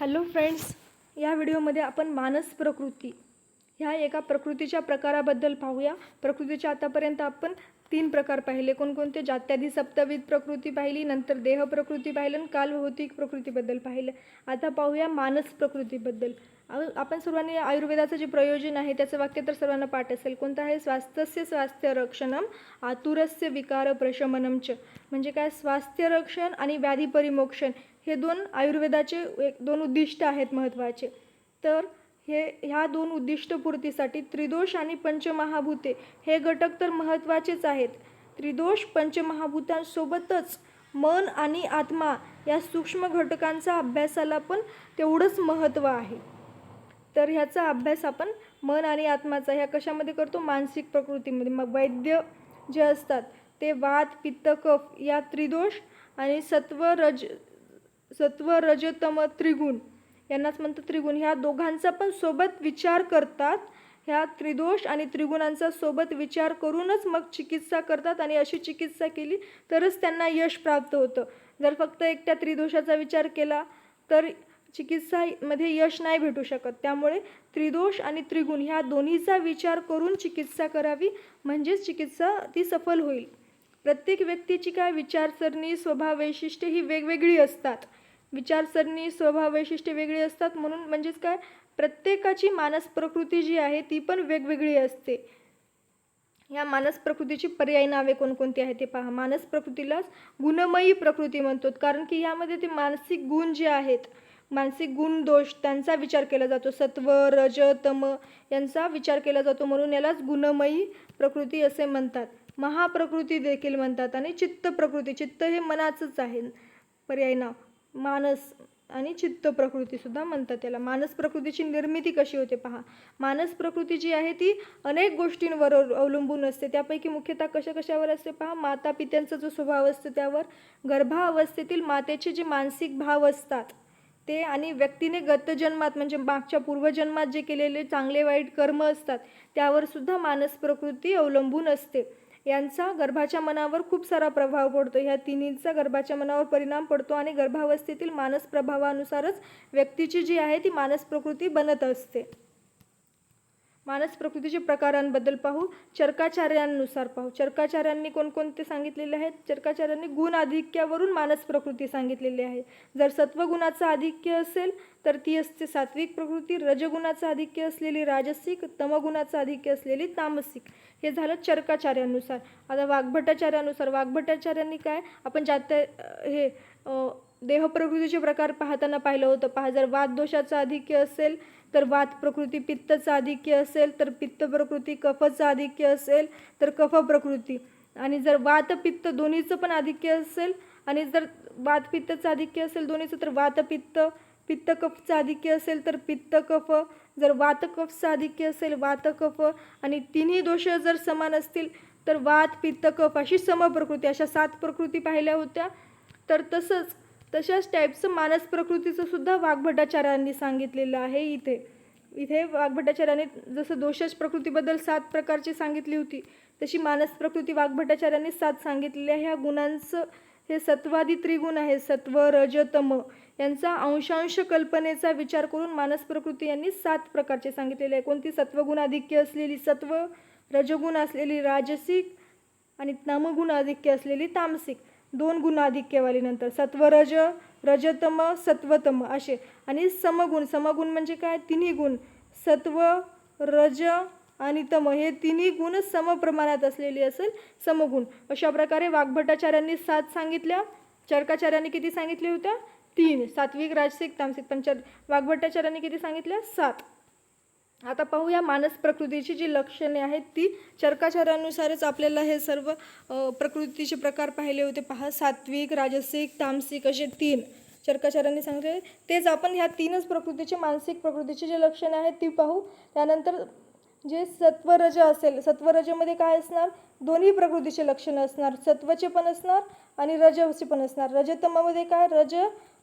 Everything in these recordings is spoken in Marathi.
हॅलो फ्रेंड्स या व्हिडिओमध्ये आपण मानस प्रकृती ह्या एका प्रकृतीच्या प्रकाराबद्दल पाहूया. प्रकृतीच्या आतापर्यंत आपण तीन प्रकार पाहिले. कोणकोणते? जात्याधी सप्तविध प्रकृती पाहिली नंतर देह प्रकृती पाहिलं आणि कालभौतिक प्रकृतीबद्दल पाहिलं. आता पाहूया मानस प्रकृतीबद्दल. आपण सर्वांनी आयुर्वेदाचं जे प्रयोजन आहे त्याचं वाक्य तर सर्वांना पाठ असेल. कोणतं आहे? स्वास्थ्यस्य स्वास्थ्य रक्षणम आतुरस्य विकार प्रशमनम च म्हणजे काय? स्वास्थ्य रक्षण आणि व्याधी परिमोक्षण. हे दोन आयुर्वेदाचे एक दोन उद्दिष्ट आहेत महत्त्वाचे. तर हे ह्या दोन उद्दिष्टपूर्तीसाठी त्रिदोष आणि पंचमहाभूते हे घटक तर महत्त्वाचेच आहेत. त्रिदोष पंचमहाभूतांसोबतच मन आणि आत्मा या सूक्ष्म घटकांचा अभ्यासाला पण तेवढंच महत्त्व आहे. तर ह्याचा अभ्यास आपण मन आणि आत्माचा ह्या कशामध्ये करतो? मानसिक प्रकृतीमध्ये. मग वैद्य जे असतात ते वात पित्त कफ या त्रिदोष आणि सत्व रज सत्व रजतम त्रिगुण. यांनाच म्हणतात त्रिगुण. ह्या दोघांचा पण सोबत विचार करतात. ह्या त्रिदोष आणि त्रिगुणांचा सोबत विचार करूनच मग चिकित्सा करतात आणि अशी चिकित्सा केली तरच त्यांना यश प्राप्त होतं. जर फक्त एकट्या त्रिदोषाचा विचार केला तर चिकित्सामध्ये यश नाही भेटू शकत. त्यामुळे त्रिदोष आणि त्रिगुण ह्या दोन्हीचा विचार करून चिकित्सा करावी म्हणजेच चिकित्सा ती सफल होईल. प्रत्येक व्यक्तीची काय विचारसरणी स्वभाव वैशिष्ट्ये ही वेगवेगळी असतात. विचारसरणी स्वभाव वैशिष्ट्य वेगळी असतात. म्हणून म्हणजेच काय? प्रत्येकाची मानस प्रकृती जी आहे ती पण वेगवेगळी असते. या मानस प्रकृतीची पर्यायी नावे कोणकोणती आहेत ते पहा. मानस प्रकृतीलाच गुणमयी प्रकृती म्हणतो. कारण की यामध्ये ते मानसिक गुण जे आहेत मानसिक गुण दोष त्यांचा विचार केला जातो. सत्व रज तम यांचा विचार केला जातो. म्हणून यालाच गुणमयी प्रकृती असे म्हणतात. महाप्रकृती देखील म्हणतात. आणि चित्त प्रकृती चित्त हे मनाचंच आहे. पर्याय नाव. मानस आणि चित्त प्रकृतीसुद्धा म्हणतात त्याला. मानस प्रकृतीची निर्मिती कशी होते पहा. मानस प्रकृती जी आहे ती अनेक गोष्टींवर अवलंबून असते. त्यापैकी मुख्यतः कशा कशावर असते पहा. माता पित्यांचा जो स्वभाव असतो त्यावर गर्भावस्थेतील मातेचे जे मानसिक भाव असतात ते आणि व्यक्तीने गतजन्मात म्हणजे मागच्या पूर्वजन्मात जे केलेले चांगले वाईट कर्म असतात त्यावर सुद्धा मानस प्रकृती अवलंबून असते. यांचा गर्भाच्या मनावर खूप सारा प्रभाव पडतो. ह्या तिन्हीचा गर्भाच्या मनावर परिणाम पडतो आणि गर्भावस्थेतील मानस प्रभावानुसारच व्यक्तीची जी आहे ती मानस प्रकृती बनत असते. मानस प्रकृतीचे प्रकारांबद्दल पाहू चर्काचार्यांनुसार पाहू. चर्काचार्यांनी कोणकोणते सांगितलेले आहेत? चर्काचार्यांनी गुण आधिक्यावरून मानस प्रकृती सांगितलेली आहे. जर सत्वगुणाचं आधिक्य असेल तर ती असते सात्विक प्रकृती. रजगुणाचं आधिक्य असलेली राजसिक तमगुणाचं आधिक्य असलेली तामसिक. हे झालं चर्काचार्यांनुसार. आता वाग्भटाचार्यानुसार वाग्भटाचार्यांनी काय? आपण जात हे देहप्रकृतीचे प्रकार पाहताना पाहिलं होतं. पहा जर वात दोषाचं आधिक्य असेल तर वात प्रकृती पित्तचं आधिक्य असेल तर पित्त प्रकृती कफचं आधिक्य असेल तर कफ प्रकृती. आणि जर वात पित्त दोन्हीचं पण आधिक्य असेल आणि जर वात पित्तचं आधिक्य असेल दोन्हीचं तर वात पित्त पित्त कफचं आधिक्य असेल तर पित्त कफ. जर वात कफचं आधिक्य असेल वात कफ. आणि तिन्ही दोष जर समान असतील तर वात पित्त कफ अशी समप्रकृती अशा सात प्रकृती पाहिल्या होत्या. तर तसंच तशाच टाईपचं मानस प्रकृतीचं सुद्धा वाग्भटाचार्यांनी सांगितलेलं आहे इथे. इथे वाग्भटाचार्याने जसं दोषच प्रकृतीबद्दल सात प्रकारची सांगितली होती तशी मानस प्रकृती वाग्भटाचार्यांनी सात सांगितलेली आहे ह्या गुणांचं हे सत्वादी त्रिगुण आहे सत्व रज तम. यांचा अंशांश कल्पनेचा विचार करून मानस प्रकृती यांनी सात प्रकारचे सांगितलेले आहे. कोणती? सत्वगुण आधिक्य असलेली सत्व रजगुण असलेली राजसिक आणि तमगुण आधिक्य असलेली तामसिक. दोन गुण आधिक्यवाली नंतर सत्वरज रजतम सत्वतम असे. आणि समगुण समगुण म्हणजे काय? तिन्ही गुण. सत्व रज आणि तम हे तिन्ही गुण समप्रमाणात असलेली असेल समगुण. अशा प्रकारे वाग्भटाचार्यांनी सात सांगितल्या. चरकाचार्यांनी किती सांगितल्या होत्या? तीन. सात्विक राजसिक तामसिक पण चर वाग्भटाचार्यांनी किती सांगितल्या? सात. आता पाहूया मानस प्रकृतीची जी लक्षणे आहेत ती चर्काचारानुसारच आपल्याला हे सर्व प्रकृतीचे प्रकार पाहिले होते. पहा सात्विक राजसिक तामसिक असे तीन चर्काचारांनी सांगितले तेच आपण ह्या तीनच प्रकृतीचे मानसिक प्रकृतीचे जे लक्षणे आहेत ती पाहू. त्यानंतर जे सत्वरज असेल सत्वरजमध्ये काय असणार? दोन्ही प्रकृतीचे लक्षणं असणार. सत्वचे पण असणार आणि रजचे पण असणार. रजतमामध्ये काय? रज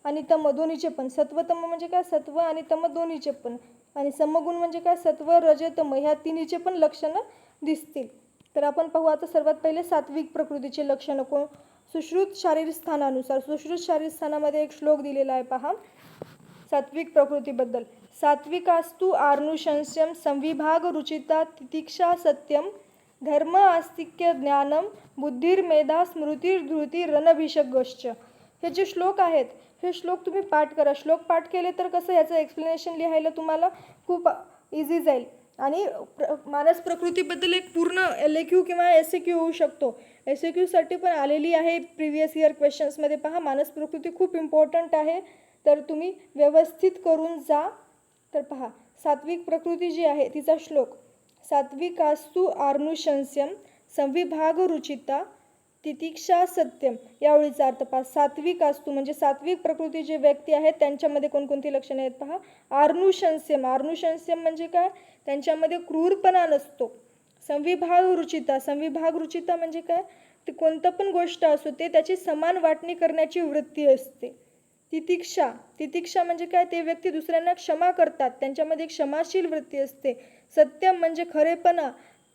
आणि तम दोन्हीचे पण. सत्वतम म्हणजे काय? सत्व आणि तम दोन्हीचे पण. आणि समगुण म्हणजे काय? सत्व रजतम ह्या तिन्हीचे पण लक्षणं दिसतील. तर आपण पाहू आता सर्वात पहिले सात्विक प्रकृतीचे लक्षणं कोण? सुश्रुत शारीर स्थानानुसार. सुश्रुत शारीर स्थानामध्ये एक श्लोक दिलेला आहे पहा. सात्विक प्रकृतीबद्दल. सात्विकास्तु आर्नुशंस्यम संविभाग रुचिता तितिक्षा सत्यम धर्म आस्तिक्य ज्ञानम बुद्धिर्मेधा स्मृतिर्धृती रणभिषगश्च हे जे श्लोक आहेत हे श्लोक तुम्ही पाठ करा. श्लोक पाठ केले तर कसं याचं एक्सप्लेनेशन लिहायला तुम्हाला खूप इझी जाईल. आणि प्र मानस प्रकृतीबद्दल एक पूर्ण एल ए क्यू किंवा एस ए क्यू होऊ शकतो. एस ए क्यूसाठी पण आलेली आहे प्रिव्हियस इयर क्वेश्चन्समध्ये पहा मानस प्रकृती खूप इम्पॉर्टंट आहे. तर तुम्ही व्यवस्थित करून जा. तर पहा सात्विक प्रकृती जी आहे तिचा श्लोक सात्विकास्तु आर्नुशंस्यम संविभाग रुचिता तितिक्षा सत्यम यावेळीचा अर्थ पहा सात्विक असतो म्हणजे सात्विक प्रकृती जे व्यक्ती आहेत त्यांच्यामध्ये कोणकोणती लक्षणे आहेत पहा? आर्नुशंस्यम आर्नुशंस्यम म्हणजे काय? त्यांच्यामध्ये क्रूरपणा नसतो. संविभाग रुचिता. संविभाग रुचिता म्हणजे काय? ते कोणतं पण गोष्ट असो ते त्याची समान वाटणी करण्याची वृत्ती असते. तितिक्षा. तितिक्षा म्हणजे काय? ते व्यक्ती दुसऱ्यांना क्षमा करतात. त्यांच्यामध्ये एक क्षमाशील वृत्ती असते. सत्यम म्हणजे खरेपणा.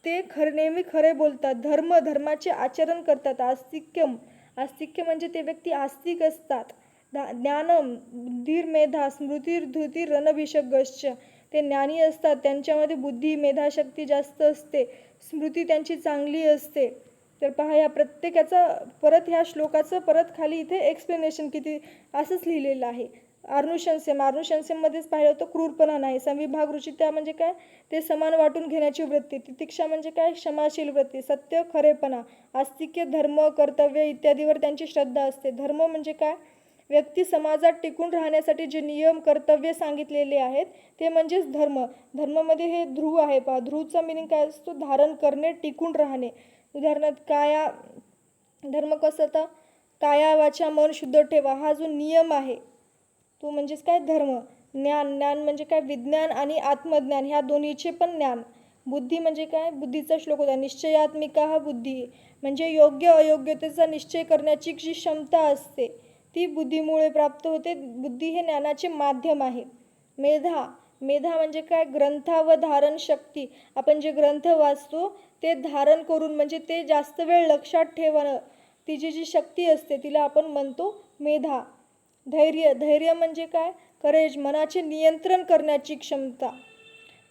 ते खरे नेहमी खरे बोलतात. धर्म धर्माचे आचरण करतात. आस्तिक्यम. आस्तिक्य म्हणजे ते व्यक्ती आस्तिक असतात. धा ज्ञानम बुद्धीर मेधा स्मृतीर धृती रणभिषगश्च ते ज्ञानी असतात. त्यांच्यामध्ये बुद्धी मेधाशक्ती जास्त असते. स्मृती त्यांची चांगली असते. तर पहा या प्रत्येकाचा परत ह्या श्लोकाचं परत खाली इथे एक्सप्लेनेशन किती असंच लिहिलेलं आहे. आर्नुशंस्यम आर्नुशंस्यममध्येच पाहिलं तर क्रूरपणा नाही संविभाग रुचित्या म्हणजे काय? ते समान वाटून घेण्याची वृत्ती तितिक्षा म्हणजे काय? क्षमाशील वृत्ती सत्य खरेपणा आस्तिक्य धर्म कर्तव्य इत्यादीवर त्यांची श्रद्धा असते. धर्म म्हणजे काय? व्यक्ती समाजात टिकून राहण्यासाठी जे नियम कर्तव्य सांगितलेले आहेत ते म्हणजेच धर्म. धर्मामध्ये हे ध्रुव आहे पहा. ध्रुवचा मिनिंग काय असतो? धारण करणे टिकून राहणे. उदाहरणार्थ काया धर्म कसं तर काया वाचा मन शुद्ध ठेवा हा जो नियम आहे तो म्हणजेच काय? धर्म. ज्ञान ज्ञान म्हणजे काय? विज्ञान आणि आत्मज्ञान ह्या दोन्हीचे पण ज्ञान. बुद्धी म्हणजे काय? बुद्धीचा श्लोक होता निश्चयात्मिका हा बुद्धी. म्हणजे योग्य अयोग्यतेचा निश्चय करण्याची जी क्षमता असते ती बुद्धीमुळे प्राप्त होते. बुद्धी हे ज्ञानाचे माध्यम आहे. मेधा मेधा म्हणजे काय? ग्रंथा व धारण शक्ती. आपण जे ग्रंथ वाचतो ते धारण करून म्हणजे ते जास्त वेळ लक्षात ठेवणं तिची जी शक्ती असते तिला आपण म्हणतो मेधा. धैर्य धैर्य म्हणजे काय? करेज मनाचे नियंत्रण करण्याची क्षमता.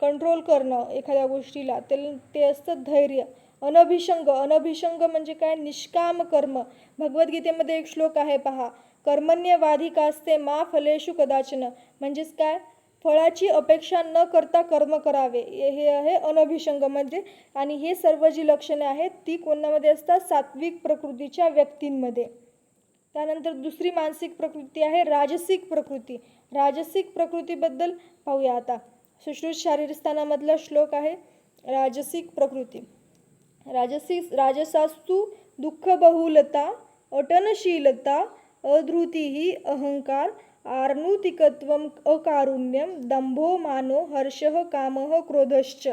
कंट्रोल करणं एखाद्या गोष्टीला ते ते असतं धैर्य. अनभिषंग अनभिषंग म्हणजे काय? निष्काम कर्म. भगवद्गीतेमध्ये एक श्लोक आहे पहा. कर्मण्य वाधिकास्ते मा फलेषु कदाचन. म्हणजेच काय? फळाची अपेक्षा न करता कर्म करावे. हे आहे अनभिषंग म्हणजे. आणि हे सर्व जी लक्षणे आहेत ती कोणामध्ये असतात? सात्विक प्रकृतीच्या व्यक्तींमध्ये. त्यानंतर दुसरी मानसिक प्रकृती आहे राजसिक प्रकृती. राजसिक प्रकृतीबद्दल पाहूया आता. सुश्रुत शारीरस्थानामधला श्लोक आहे राजसिक प्रकृती. राजसिक राजसास्तू दुःख बहुलता अटनशीलता अधृती ही अहंकार आर्नुतिकत्व अकारुण्यम दंभो मानो हर्षः कामः क्रोधश्च.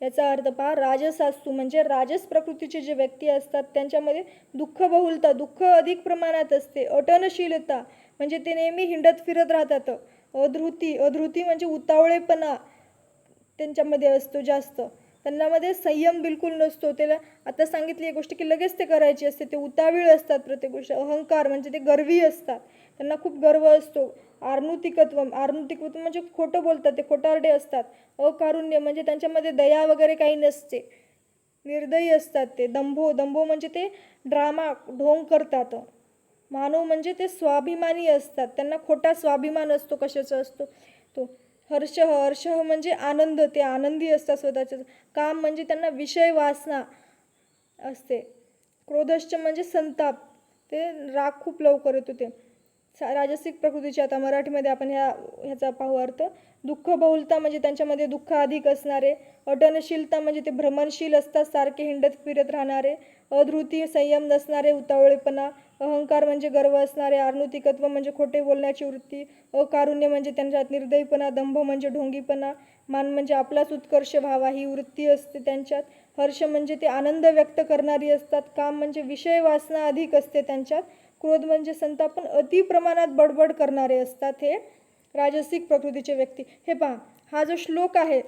याचा अर्थ पहा राजसास्तू म्हणजे राजस प्रकृतीचे जे व्यक्ती असतात त्यांच्यामध्ये दुःख बहुलता दुःख अधिक प्रमाणात असते अटनशीलता म्हणजे ते नेहमी हिंडत फिरत राहतात अधृती अधृती म्हणजे उतावळेपणा त्यांच्यामध्ये असतो जास्त. त्यांनामध्ये संयम बिलकुल नसतो. त्याला आता सांगितली एक गोष्ट की लगेच ते करायची असते. ते उतावीळ असतात प्रत्येक गोष्ट. अहंकार म्हणजे ते गर्वी असतात. त्यांना खूप गर्व असतो. आर्नुतिकत्व आर्नुतिकत्व म्हणजे खोटं बोलतात. ते खोटारडे असतात. अकारुण्य म्हणजे त्यांच्यामध्ये दया वगैरे काही नसते. निर्दयी असतात ते. दंभो दंभो म्हणजे ते ड्रामा ढोंग करतात. मानव म्हणजे ते स्वाभिमानी असतात. त्यांना खोटा स्वाभिमान असतो कशाचा असतो? हर्ष हर्ष म्हणजे आनंद ते आनंदी असतात स्वतःच्या काम म्हणजे त्यांना विषय वासना असते. क्रोधश्च म्हणजे संताप. ते राग खूप लवकर येतो ते. सा राजसिक प्रकृतीची आता मराठीमध्ये आपण ह्या ह्याचा पाहू अर्थ. दुःख बहुलता म्हणजे त्यांच्यामध्ये दुःख अधिक असणारे. अटनशीलता म्हणजे ते भ्रमणशील असतात सारखे हिंडत फिरत राहणारे. अधृती संयम नसणारे उतावळेपणा. अहंकार म्हणजे गर्व असणारे. आर्नुतिकत्व म्हणजे खोटे बोलण्याची वृत्ती. अकारुण्य म्हणजे त्यांच्यात निर्दयीपणा. दंभ म्हणजे ढोंगीपणा. मान म्हणजे आपलाच उत्कर्ष व्हावा ही वृत्ती असते त्यांच्यात. हर्ष म्हणजे ते आनंद व्यक्त करणारी असतात. काम म्हणजे विषय वासना अधिक असते त्यांच्यात. क्रोध म्हणजे संतापन अति प्रमाणात बडबड करणारे असतात हे राजसिक प्रकृतीचे व्यक्ती. हे पहा हा जो श्लोक आहे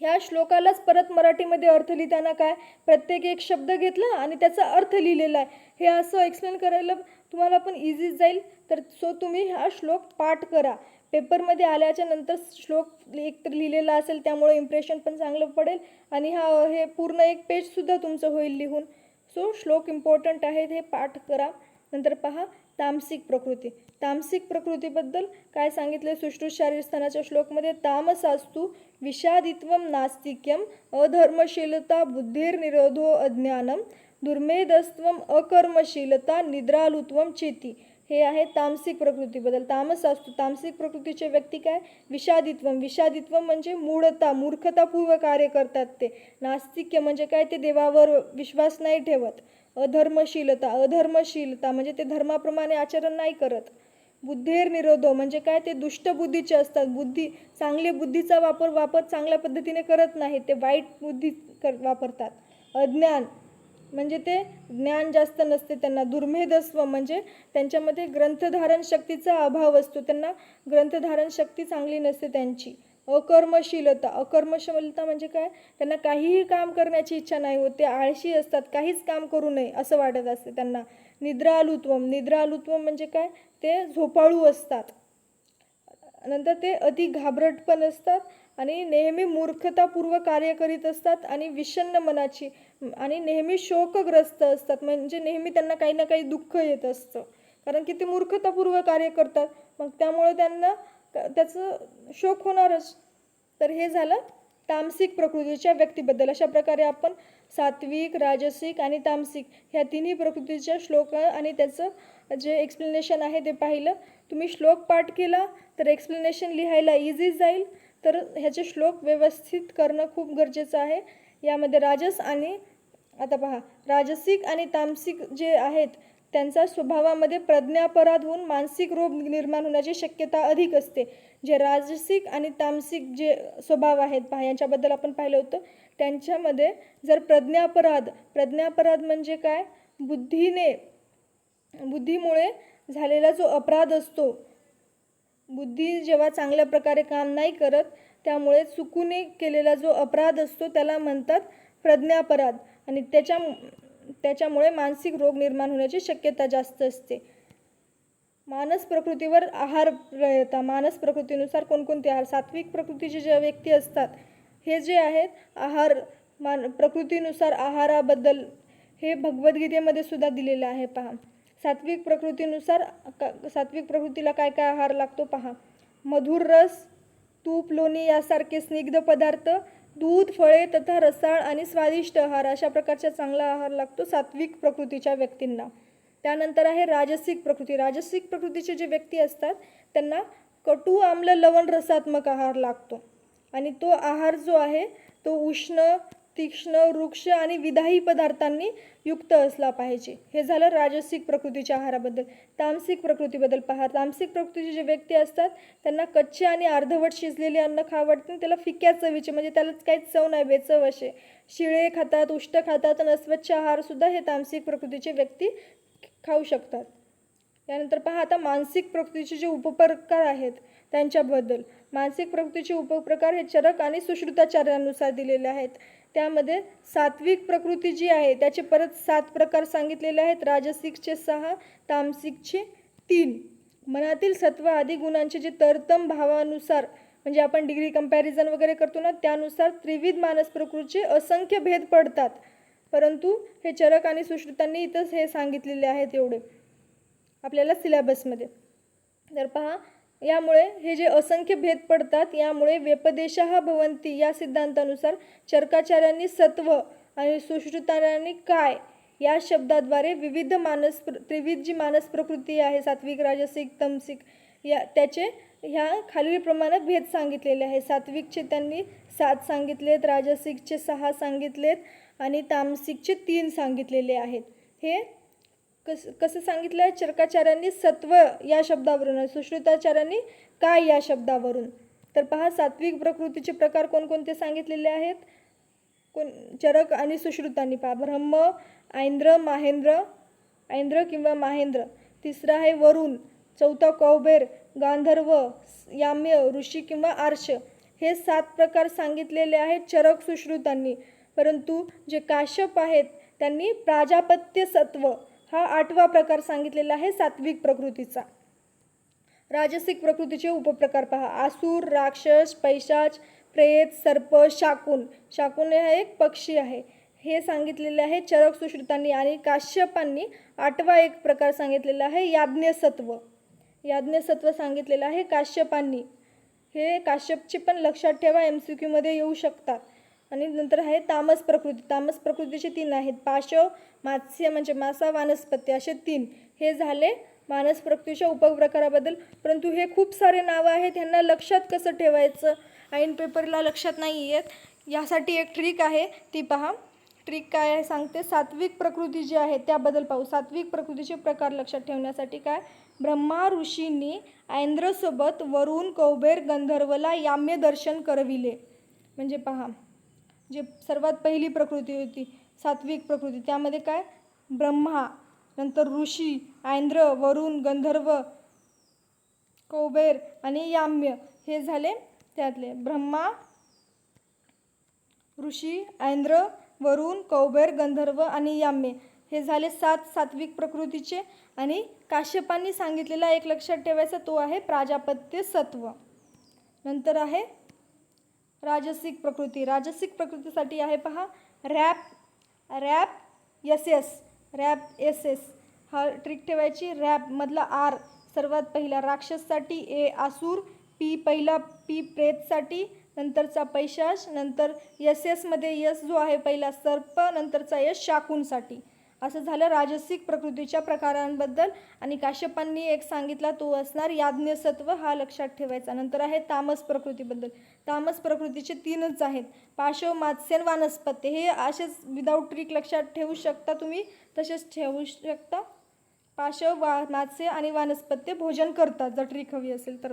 ह्या श्लोकालाच परत मराठीमध्ये अर्थ लिहिताना काय? प्रत्येक एक शब्द घेतला आणि त्याचा अर्थ लिहिलेला आहे. हे असं एक्सप्लेन करायला तुम्हाला पण इझी जाईल. तर सो तुम्ही हा श्लोक पाठ करा. पेपरमध्ये आल्याच्यानंतर श्लोक एक तर लिहिलेला असेल त्यामुळे इम्प्रेशन पण चांगलं पडेल आणि हा हे पूर्ण एक पेजसुद्धा तुमचं होईल लिहून. सो श्लोक इम्पॉर्टंट आहेत हे पाठ करा. नंतर पहा तामसिक प्रकृती. तामसिक प्रकृतीबद्दल काय सांगितले सुश्रुत शारीर स्थानाच्या श्लोकमध्ये तामसास्तु विषादित्व नास्तिक्यम अधर्मशीलता बुद्धिर्निरोधो अज्ञानम दुर्मेधस्त्व अकर्मशीलता निद्रालुत्व चेती. हे आहे तामसिक प्रकृतीबद्दल. तामस असतो तामसिक प्रकृतीचे व्यक्ती काय? विषादित्वम विषादित्वम म्हणजे मूढता मूर्खतापूर्व कार्य करतात ते. नास्तिक्य म्हणजे काय? ते देवावर विश्वास नाही ठेवत. अधर्मशीलता अधर्मशीलता म्हणजे ते धर्माप्रमाणे आचरण नाही करत. बुद्धेर निरोधो म्हणजे काय? ते दुष्ट बुद्धीचे असतात. बुद्धी चांगली बुद्धीचा वापर वापर चांगल्या पद्धतीने करत नाही ते वाईट बुद्धी कर वापरतात. अज्ञान म्हणजे ते ज्ञान जास्त नसते त्यांना. दुर्मेधस्व म्हणजे त्यांच्यामध्ये ग्रंथधारण शक्तीचा अभाव असतो. त्यांना ग्रंथधारण शक्ती चांगली नसते त्यांची. अकर्मशीलता. अकर्मशीलता म्हणजे काय? त्यांना काहीही काम करण्याची इच्छा नाही होत. ते आळशी असतात. काहीच काम करू नये असं वाटत असते त्यांना. निद्रालुत्वम. निद्रालुत्वम म्हणजे काय? ते झोपाळू असतात. नंतर ते अति घाबरट पण असतात आणि नेहमी मूर्खतापूर्व कार्य करीत असतात आणि विषन्न मनाची आणि नेहमी शोकग्रस्त असतात. म्हणजे नेहमी त्यांना काही ना काही दुःख येत असतं. कारण की ते मूर्खतापूर्व कार्य करतात. मग त्यामुळे त्यांना त्याचं शोक होणारच. तर हे झालं तामसिक प्रकृतीच्या व्यक्तीबद्दल. अशा प्रकारे आपण सात्विक राजसिक आणि तामसिक ह्या तिन्ही प्रकृतीच्या श्लोक आणि त्याचं जे एक्सप्लेनेशन आहे ते पाहिलं. तुम्ही श्लोक पाठ केला तर एक्सप्लेनेशन लिहायला इझी जाईल. तर ह्याचे श्लोक व्यवस्थित करणं खूप गरजेचं आहे. यामध्ये राजस आणि आता पहा राजसिक आणि तामसिक जे आहेत त्यांचा स्वभावामध्ये प्रज्ञापराध होऊन मानसिक रोग निर्माण होण्याची शक्यता अधिक असते. जे राजसिक आणि तामसिक जे स्वभाव आहेत पहा यांच्याबद्दल आपण पाहिलं होतं. त्यांच्यामध्ये जर प्रज्ञापराध प्रज्ञापराध म्हणजे काय? बुद्धीने बुद्धीमुळे झालेला जो अपराध असतो बुद्धी जेव्हा चांगल्या प्रकारे काम नाही करत त्यामुळे चुकूने केलेला जो अपराध असतो त्याला म्हणतात प्रज्ञापराध. आणि त्याच्या त्याच्यामुळे मानसिक रोग निर्माण होण्याची शक्यता जास्त असते. मानस प्रकृतीवर आहार येतात मानस प्रकृतीनुसार कोणकोणते आहार सात्विक प्रकृतीचे जे व्यक्ती असतात हे जे आहेत आहार मान प्रकृतीनुसार आहाराबद्दल हे भगवद्गीतेमध्ये सुद्धा दिलेलं आहे पहा. सात्विक प्रकृतीनुसार का सात्विक प्रकृतीला काय काय आहार लागतो पहा. मधुर रस तूप लोणी यासारखे स्निग्ध पदार्थ दूध फळे तथा रसाळ आणि स्वादिष्ट आहार अशा प्रकारचा चांगला आहार लागतो सात्विक प्रकृतीच्या व्यक्तींना. त्यानंतर आहे राजसिक प्रकृती. राजसिक प्रकृतीचे जे व्यक्ती असतात त्यांना कटू आम्ल लवण रसात्मक आहार लागतो. आणि तो आहार जो आहे तो उष्ण तीक्ष्ण वृक्ष आणि विधाही पदार्थांनी युक्त असला पाहिजे. हे झालं राजसिक प्रकृतीच्या आहाराबद्दल. तामसिक प्रकृतीबद्दल पहा. तामसिक प्रकृतीचे जे व्यक्ती असतात त्यांना कच्चे आणि अर्धवट शिजलेले अन्न खावडते त्याला फिक्या चवीचे म्हणजे त्याला काहीच चव नाही बेचव असे. शिळे खातात उष्ट खातात आणि अस्वच्छ आहारसुद्धा हे तामसिक प्रकृतीचे व्यक्ती खाऊ शकतात. त्यानंतर पहा आता मानसिक प्रकृतीचे जे उपप्रकार आहेत त्यांच्याबद्दल. मानसिक प्रकृतीचे उपप्रकार हे चरक आणि सुश्रुताचार्यानुसार दिलेले आहेत. त्यामध्ये सात्विक प्रकृती जी आहे त्याचे परत सात प्रकार सांगितलेले आहेत. राजसिकचे सहा तामसिकचे तीन. मनातील सत्व आदी गुणांचे जे तरतम भावानुसार म्हणजे आपण डिग्री कंपॅरिझन वगैरे करतो ना त्यानुसार त्रिविध मानस प्रकृतीचे असंख्य भेद पडतात. परंतु हे चरक आणि सुश्रुतांनी इथंच हे सांगितलेले आहेत एवढे. आपल्याला सिलेबसमध्ये तर पहा यामुळे हे जे असंख्य भेद पडतात यामुळे व्यपदेशः भवंती या सिद्धांतानुसार चरकाचार्यांनी सत्व आणि सुश्रुतांनी काय या शब्दाद्वारे विविध मानस प्र त्रिविध जी मानस प्रकृती आहे सात्विक राजसिक तमसिक या त्याचे ह्या खालीलप्रमाणे भेद सांगितलेले आहे सात्विकचे त्यांनी सात सांगितलेत राजसिकचे सहा सांगितलेत आणि तामसिकचे तीन सांगितलेले आहेत. हे कस कसं सांगितलं? आहे चरकाचार्यांनी सत्व या शब्दावरून सुश्रुताचार्यांनी काय या शब्दावरून. तर पहा सात्विक प्रकृतीचे प्रकार कोणकोणते सांगितलेले आहेत? कोण चरक आणि सुश्रुतांनी पहा. ब्रह्म ऐंद्र माहेंद्र ऐंद्र किंवा माहेंद्र. तिसरा आहे वरुण. चौथा कौबेर गांधर्व याम्य ऋषी किंवा आर्ष. हे सात प्रकार सांगितलेले आहेत चरक सुश्रुतांनी. परंतु जे काश्यप आहेत त्यांनी प्राजापत्य सत्व हा आठवा प्रकार सांगितलेला आहे सात्विक प्रकृतीचा. राजसिक प्रकृतीचे उपप्रकार पहा. आसूर राक्षस पैशाच प्रेत सर्प शाकुन. शाकुन हा एक पक्षी आहे. हे सांगितलेले आहे चरक सुश्रुतांनी आणि काश्यपांनी. आठवा एक प्रकार सांगितलेला आहे याज्ञसत्व. याज्ञसत्व सांगितलेलं आहे काश्यपांनी. हे काश्यपचे पण लक्षात ठेवा एम सी क्यूमध्ये येऊ शकतात. आणि नंतर आहे तामस प्रकृती. तामस प्रकृतीचे तीन आहेत. पाशव मात्स्य म्हणजे मासा वानस्पती असे तीन. हे झाले मानस प्रकृतीच्या उपप्रकाराबद्दल. परंतु हे खूप सारे नावं आहेत. ह्यांना लक्षात कसं ठेवायचं? ऐन पेपरला लक्षात नाही येत. यासाठी एक ट्रिक आहे. ती पहा. ट्रिक काय आहे? सांगते. सात्विक प्रकृती जी आहे त्याबद्दल पाहू. सात्विक प्रकृतीचे प्रकार लक्षात ठेवण्यासाठी काय? ब्रह्मा ऋषींनी ऐंद्रसोबत वरुण कौबेर गंधर्वला याम्य दर्शन करविले. म्हणजे पहा. जे सर्वात पहिली प्रकृती होती सात्विक प्रकृती. त्यामध्ये काय? ब्रह्मा नंतर ऋषी ऐंद्र वरुण गंधर्व कौबेर आणि याम्य हे झाले त्यातले. ब्रह्मा ऋषी ऐंद्र वरुण कौबेर गंधर्व आणि याम्य हे झाले सात सात्विक प्रकृतीचे. आणि काश्यपांनी सांगितलेला एक लक्षात ठेवायचा तो आहे प्राजापत्य सत्व. नंतर आहे राजसिक प्रकृती. राजसिक प्रकृतीसाठी आहे पहा rap rap S S rap S S हा ट्रिक ठेवायची. रॅपमधला आर सर्वात पहिला राक्षससाठी ए आसूर पी पहिला पी प्रेतसाठी नंतरचा पैशाश नंतर एस एसमध्ये यस जो आहे पहिला सर्प नंतरचा यश शाकूनसाठी. असं झालं. राजसिक प्रकृतीच्या प्रकारांबद्दल आणि काश्यपांनी एक सांगितला तो असणार याज्ञसत्व हा लक्षात ठेवायचा. नंतर आहे तामस प्रकृतीबद्दल. तामस प्रकृतीचे तीनच आहेत. पाशव मात्स्य आणि वानस्पत्य हे असेच विदाऊट ट्रिक लक्षात ठेवू शकता तुम्ही. तसेच ठेवू शकता. पाशव वा मात्स्य आणि वानस्पत्य भोजन करतात. जर ट्रिक हवी असेल तर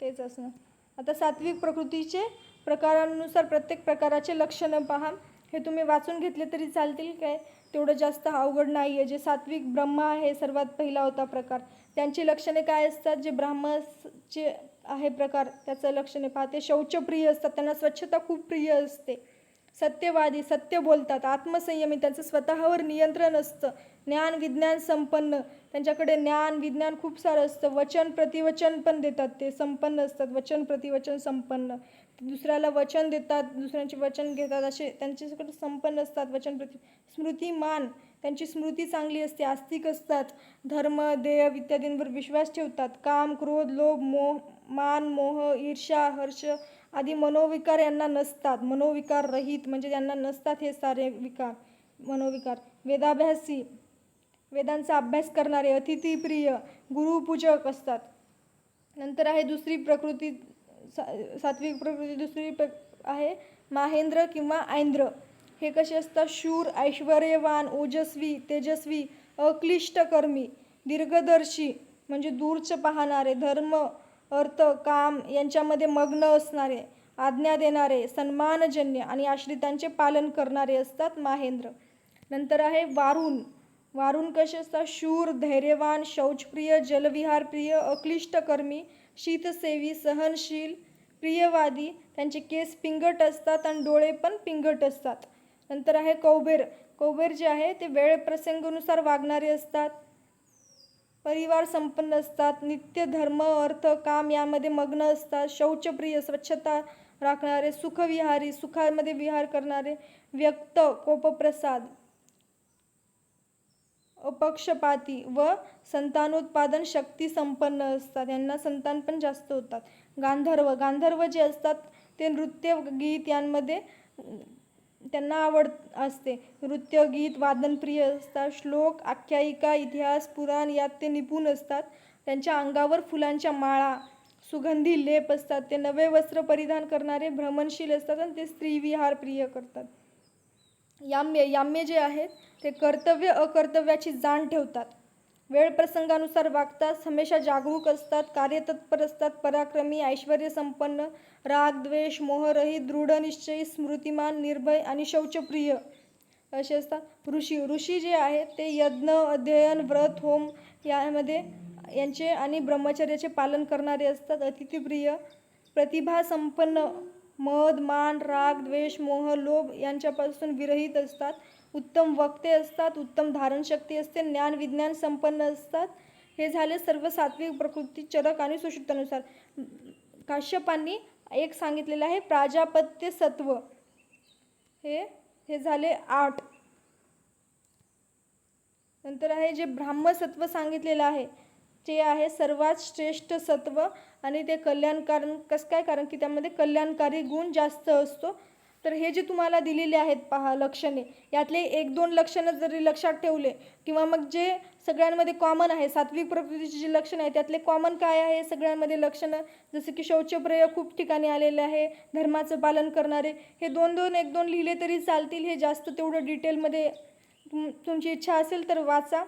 तेच असणार. आता सात्विक प्रकृतीचे प्रकारानुसार प्रत्येक प्रकाराचे लक्षणं पहा. हे तुम्ही वाचून घेतले तरी चालतील काय? तेवढं जास्त अवघड नाही आहे. जे सात्विक ब्रह्मा आहे सर्वात पहिला होता प्रकार. त्यांची लक्षणे काय असतात? जे ब्राह्मणाचे आहे प्रकार त्याचं लक्षणे पाहते. शौचप्रिय असतात त्यांना स्वच्छता खूप प्रिय असते. सत्यवादी सत्य बोलतात. आत्मसंयमी त्यांचं स्वतःवर नियंत्रण असतं. ज्ञान विज्ञान संपन्न. त्यांच्याकडे ज्ञान विज्ञान खूप सारं असतं. वचन प्रतिवचन पण देतात ते. संपन्न असतात. वचन प्रतिवचन संपन्न. दुसऱ्याला वचन देतात. दुसऱ्यांचे वचन घेतात. असे त्यांच्याकडे संपन्न असतात. वचन प्रति स्मृतिमान त्यांची स्मृती चांगली असते. आस्तिक असतात. धर्म देव इत्यादींवर विश्वास ठेवतात. काम क्रोध लोभ मोह मान मोह ईर्षा हर्ष आधी मनोविकार यांना नसतात. मनोविकार रहित म्हणजे त्यांना नसतात हे सारे विकार. मनोविकार. वेदाभ्यासी वेदांचा अभ्यास करणारे अतिथीप्रिय गुरुपूजक असतात. नंतर आहे दुसरी प्रकृती सा सात्विक प्रकृती दुसरी प्र आहे माहेंद्र किंवा ऐंद्र. हे कसे असतात? शूर ऐश्वर्यवान ओजस्वी तेजस्वी अक्लिष्टकर्मी दीर्घदर्शी म्हणजे दूरचं पाहणारे धर्म अर्थ काम यांच्यामध्ये मग्न असणारे आज्ञा देणारे सन्मानजन्य आणि आश्रितांचे पालन करणारे असतात माहेंद्र. नंतर आहे वारुण. वारुण कसे असतात? शूर धैर्यवान शौचप्रिय जलविहारप्रिय अक्लिष्टकर्मी शीतसेवी सहनशील प्रियवादी. त्यांचे केस पिंगट असतात आणि डोळे पण पिंगट असतात. नंतर आहे कौबेर. कौबेर जे आहे ते वेळ प्रसंगानुसार वागणारे असतात. परिवार संपन्न असतात. नित्य धर्म अर्थ काम यामध्ये मग्न असतात. शौचप्रिय स्वच्छता राखणारे सुखविहारी सुखामध्ये विहार करणारे व्यक्त कोपप्रसाद अपक्षपाती व संतानोत्पादन शक्ती संपन्न असतात. यांना संतान पण जास्त होतात. गांधर्व गांधर्व जे असतात ते नृत्य गीत यांमध्ये त्यांना आवड असते. नृत्य गीत वादनप्रिय असतात. श्लोक आख्यायिका इतिहास पुराण यात ते निपुण असतात. त्यांच्या अंगावर फुलांच्या माळा सुगंधी लेप असतात. ते नवे वस्त्र परिधान करणारे भ्रमणशील असतात आणि ते स्त्रीविहार प्रिय करतात. याम्य याम्य जे आहेत ते कर्तव्य अकर्तव्याची जाण ठेवतात. वेळ प्रसंगानुसार वागतात हमेशा जागरूक असतात कार्यतत्पर असतात पराक्रमी ऐश्वर संपन्न राग द्वेष मोहरहित दृढनिश्चयी स्मृतिमान निर्भय आणि शौचप्रिय असे असतात. ऋषी ऋषी जे आहेत ते यज्ञ अध्ययन व्रत होम यामध्ये यांचे आणि ब्रह्मचर्याचे पालन करणारे असतात. अतिथीप्रिय प्रतिभा संपन्न मद मान राग द्वेष मोह लोभ यांच्यापासून विरहित असतात. उत्तम वक्ते असतात उत्तम धारणशक्ती असते ज्ञान विज्ञान संपन्न असतात. हे झाले सर्व सात्विक प्रकृती चरक आणि सुशुद्धानुसार काश्यपांनी एक सांगितलेलं आहे प्राजापत्य सत्व. हे हे झाले आठ. नंतर आहे जे ब्राह्मसत्व सांगितलेलं आहे ते आहे सर्वात श्रेष्ठ सत्व आणि ते कल्याणकारण कसं काय? कारण की त्यामध्ये कल्याणकारी गुण जास्त असतो. तर हे जे तुम्हाला दिलेले आहेत पहा लक्षणे यातले एक दोन लक्षणं जरी लक्षात ठेवले किंवा मग जे सगळ्यांमध्ये कॉमन आहे सात्विक प्रकृतीची जी लक्षणं आहे त्यातले कॉमन काय आहे सगळ्यांमध्ये लक्षणं? जसं की शौचप्रय खूप ठिकाणी आलेले आहे धर्माचं पालन करणारे हे दोन दोन एक दोन लिहिले तरी चालतील हे जास्त तेवढं डिटेलमध्ये तुम तुमची इच्छा असेल तर वाचा.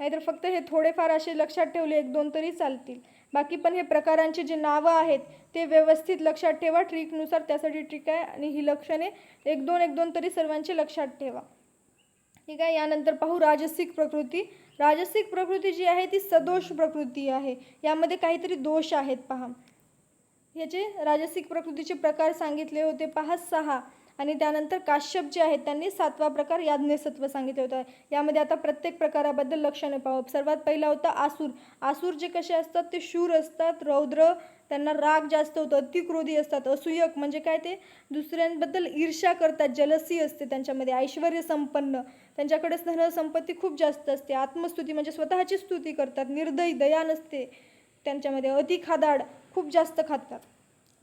नाहीतर फक्त हे थोडेफार असे लक्षात ठेवले एक दोन तरी चालतील. बाकी पण हे प्रकारांचे जे नावं आहेत ते व्यवस्थित लक्षात ठेवा. ट्रिकनुसार त्यासाठी ट्रिक आहे आणि ही लक्षणे एक दोन एक दोन तरी सर्वांचे लक्षात ठेवा. ठीक आहे? यानंतर पाहू राजसिक प्रकृती. राजसिक प्रकृती जी आहे ती सदोष प्रकृती आहे. यामध्ये काहीतरी दोष आहेत पहा. ह्याचे राजसिक प्रकृतीचे प्रकार सांगितले होते पहा सहा. आणि त्यानंतर काश्यप जे आहेत त्यांनी सातवा प्रकार याज्ञसत्व सांगितले होतं. यामध्ये आता प्रत्येक प्रकाराबद्दल लक्षणे पाहू सर्वात पहिला होता आसूर. आसूर जे कसे असतात ते शूर असतात रौद्र त्यांना राग जास्त होतो अतिक्रोधी असतात असूयक म्हणजे काय ते? दुसऱ्यांबद्दल ईर्ष्या करतात जलसी असते त्यांच्यामध्ये ऐश्वर संपन्न. त्यांच्याकडे धनसंपत्ती खूप जास्त असते आत्मस्तुती म्हणजे स्वतःची स्तुती करतात निर्दयी दया नसते त्यांच्यामध्ये अतिखादाड खूप जास्त खातात.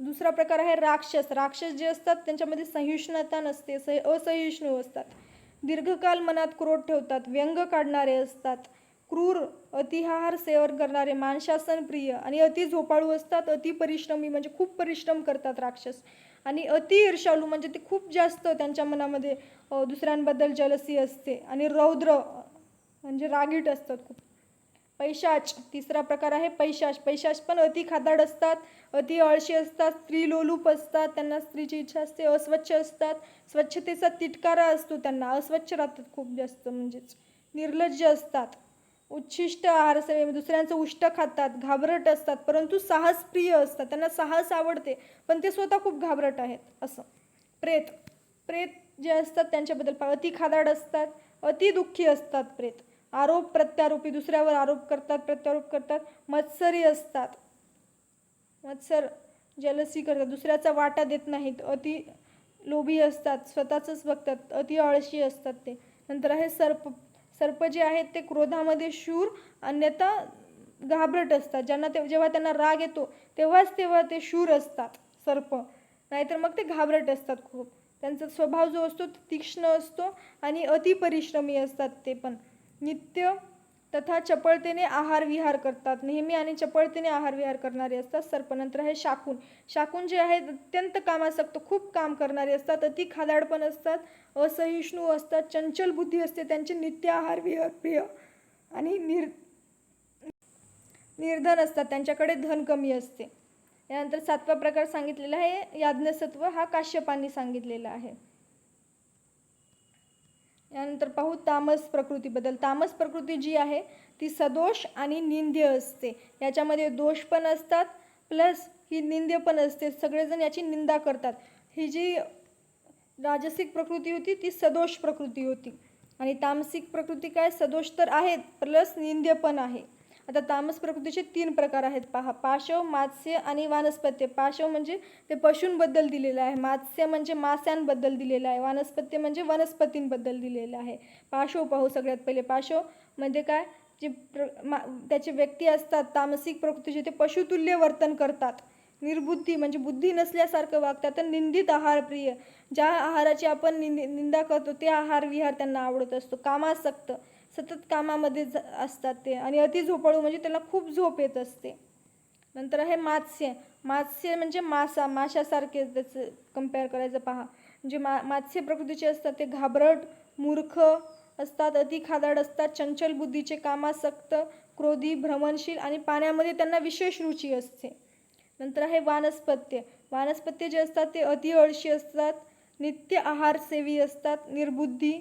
दुसरा प्रकार आहे राक्षस. राक्षस जे असतात त्यांच्यामध्ये सहिष्णुता नसते सह असहिष्णू असतात. दीर्घकाल मनात क्रोध ठेवतात व्यंग काढणारे असतात. क्रूर अतिहार सेवन करणारे मानशासन प्रिय आणि अति झोपाळू असतात. अति परिश्रमी म्हणजे खूप परिश्रम करतात राक्षस. आणि अति ईर्षाळू म्हणजे ते खूप जास्त त्यांच्या मनामध्ये दुसऱ्यांबद्दल जलसी असते. आणि रौद्र म्हणजे रागीट असतात खूप. पैशाच. तिसरा प्रकार आहे पैशाच. पैशाच पण अति खादाड असतात अति आळशी असतात स्त्री लोलूप असतात त्यांना स्त्रीची इच्छा असते अस्वच्छ असतात. स्वच्छतेचा तिटकारा असतो त्यांना. अस्वच्छ राहतात खूप जास्त म्हणजेच निर्लज्ज असतात. उच्छिष्ट आहार सेवे म्हणजे दुसऱ्यांचं उष्ट खातात घाबरट असतात परंतु साहसप्रिय असतात. त्यांना साहस आवडते पण ते स्वतः खूप घाबरट आहेत असं. प्रेत. प्रेत जे असतात त्यांच्याबद्दल अति खादाड असतात अति दुःखी असतात प्रेत. आरोप प्रत्यारोपी दुसऱ्यावर आरोप करतात प्रत्यारोप करतात मत्सरी असतात. मत्सर जलसी करतात. दुसऱ्याचा वाटा देत नाहीत. अति लोभी असतात. स्वतःचंच बघतात. अति आळशी असतात ते. नंतर आहे सर्प. सर्प जे आहेत ते क्रोधामध्ये शूर अन्यथा घाबरट असतात. ज्यांना ते जेव्हा त्यांना राग येतो तेव्हाच तेव्हा ते शूर असतात सर्प. नाहीतर मग ते घाबरट असतात खूप. त्यांचा स्वभाव जो असतो तो तीक्ष्ण असतो आणि अतिपरिश्रमी असतात ते पण. नित्य तथा चपळतेने आहार विहार करतात. नेहमी आणि चपळतेने आहार विहार करणारे असतात. सर्पनंतर आहे शाकून. शाकून जे आहेत अत्यंत कामासक्त खूप काम करणारे असतात. अति खादाडपण असतात. असहिष्णू असतात. चंचल बुद्धी असते. त्यांचे नित्य आहार विहार प्रिय आणि निर निर्धन असतात. त्यांच्याकडे धन कमी असते. यानंतर सातवा प्रकार सांगितलेला आहे. याज्ञसत्व हा काश्यपांनी सांगितलेला आहे. यानंतर पाहू तामस प्रकृतीबद्दल. तामस प्रकृती जी आहे ती सदोष आणि निंद्य असते. याच्यामध्ये दोष पण असतात प्लस ही निंद्य पण असते. सगळेजण याची निंदा करतात. ही जी राजसिक प्रकृती होती ती सदोष प्रकृती होती. आणि तामसिक प्रकृती काय? सदोष तर आहेत प्लस निंद्य पण आहे. आता तामस प्रकृतीचे तीन प्रकार आहेत पहा. पाशव मात्स्य आणि वानस्पत्य. पाशव म्हणजे ते पशूंबद्दल दिलेलं आहे. मात्स्य म्हणजे मास्यांबद्दल दिलेलं आहे. वानस्पत्य म्हणजे वनस्पतींबद्दल दिलेलं आहे. पाशव पाहू सगळ्यात पहिले. पाशव म्हणजे काय? जे प्र मा त्याचे व्यक्ती असतात तामसिक प्रकृतीचे ते पशुतुल्य वर्तन करतात. निर्बुद्धी म्हणजे बुद्धी नसल्यासारखं वागतात तर निंदित आहार प्रिय. ज्या आहाराची आपण निंद निंदा करतो ते आहार विहार त्यांना आवडत असतो. कामासक्त. सतत कामामध्ये असतात ते. आणि अति झोपाळू म्हणजे त्याला खूप झोप येत असते. नंतर आहे मात्स्य. मात्स्य म्हणजे मासा. माशासारखे त्याचं कंपेअर करायचं पहा. म्हणजे मा मात्स्य प्रकृतीचे असतात ते घाबरट मूर्ख असतात अति खादाड असतात चंचल बुद्धीचे कामासक्त क्रोधी भ्रमणशील आणि पाण्यामध्ये त्यांना विशेष रुची असते. नंतर आहे वानस्पत्य. वानस्पत्य जे असतात ते अति अळशी असतात नित्य आहार सेवी असतात निर्बुद्धी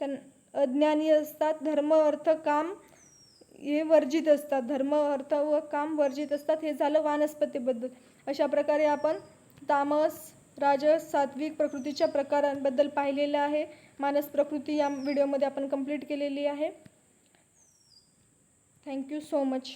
त्यां अज्ञानी असतात धर्म अर्थ काम हे वर्जित असतात. धर्म अर्थ व काम वर्जित असतात. हे झालं वानस्पतीबद्दल. अशा प्रकारे आपण तामस राजस सात्विक प्रकृतीच्या प्रकारांबद्दल पाहिलेलं आहे. मानस प्रकृती या व्हिडिओमध्ये आपण कंप्लीट केलेली आहे. Thank you so much